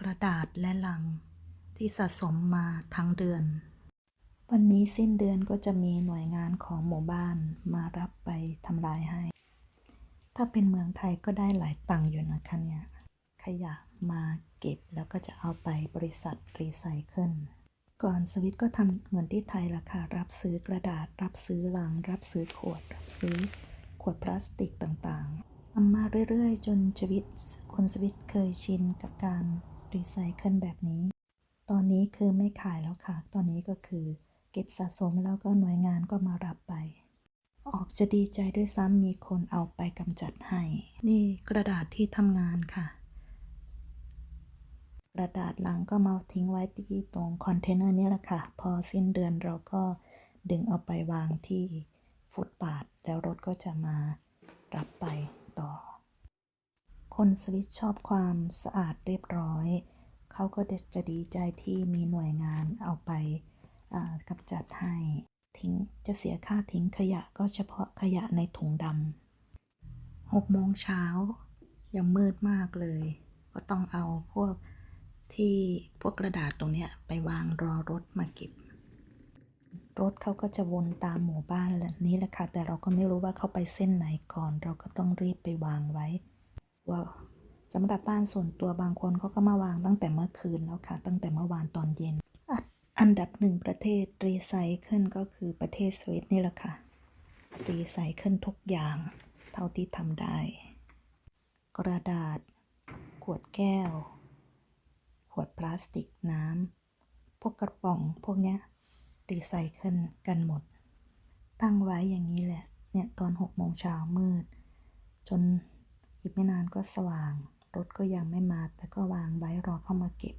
กระดาษและลัง ที่สะสมมาทั้งเดือน วันนี้สิ้นเดือนก็จะมีหน่วยงานของหมู่บ้านมารับไปทำลายให้ ถ้าเป็นเมืองไทยก็ได้หลายตังค์อยู่นะคะเนี่ย ขยะมาเก็บแล้วก็จะเอาไปบริษัทรีไซเคิลก่อนสวิตก็ทำเหมือนที่ไทยละค่ะ รับซื้อกระดาษ รับซื้อลัง รับซื้อขวด รับซื้อขวดพลาสติกต่างๆทำมาเรื่อยๆ จนชีวิตคนสวิตเคยชินกับการ รีไซเคิลแบบนี้ ตอนนี้คือไม่ขายแล้วค่ะ ตอนนี้ก็คือ เก็บสะสมแล้วก็หน่วยงานก็มารับไป ออกจะดีใจด้วยซ้ำมีคนเอาไปกำจัดให้ นี่กระดาษที่ทำงานค่ะ กระดาษลังก็มาทิ้งไว้ที่ตรงคอนเทนเนอร์นี่แหละค่ะ พอสิ้นเดือนเราก็ดึงเอาไปวางที่ฟุตบาท แล้วรถก็จะมารับไปต่อ คนสวิตชอบความสะอาดเรียบร้อย เขาก็จะดีใจที่มีหน่วยงานเอาไปกำจัดให้ ทิ้งจะเสียค่าทิ้งขยะก็เฉพาะขยะในถุงดำหกโมงเช้ายังมืดมากเลย ก็ต้องเอาพวกที่พวกกระดาษตรงเนี้ยไปวางรอรถมาเก็บ รถเขาก็จะวนตามหมู่บ้านนี้แหละค่ะ แต่เราก็ไม่รู้ว่าเขาไปเส้นไหนก่อน เราก็ต้องรีบไปวางไว้ ว่าสำหรับบ้านส่วนตัวบางคนเขาก็มาวางตั้งแต่เมื่อคืนแล้วค่ะ ตั้งแต่เมื่อวานตอนเย็นอันอันดับหนึ่งประเทศรีไซเคิลก็คือประเทศสวิตนี่แหละค่ะ รีไซเคิลทุกอย่างเท่าที่ทำได้ กระดาษ ขวดแก้ว ขวดพลาสติกน้ำพวกกระป๋องพวกเนี้ยรีไซเคิลกันหมด ตั้งไว้อย่างนี้แหละ เนี่ยตอนหกโมงเช้ามืด จน อีกไม่นานก็สว่าง รถก็ยังไม่มาแต่ก็วางไว้รอเข้ามาเก็บ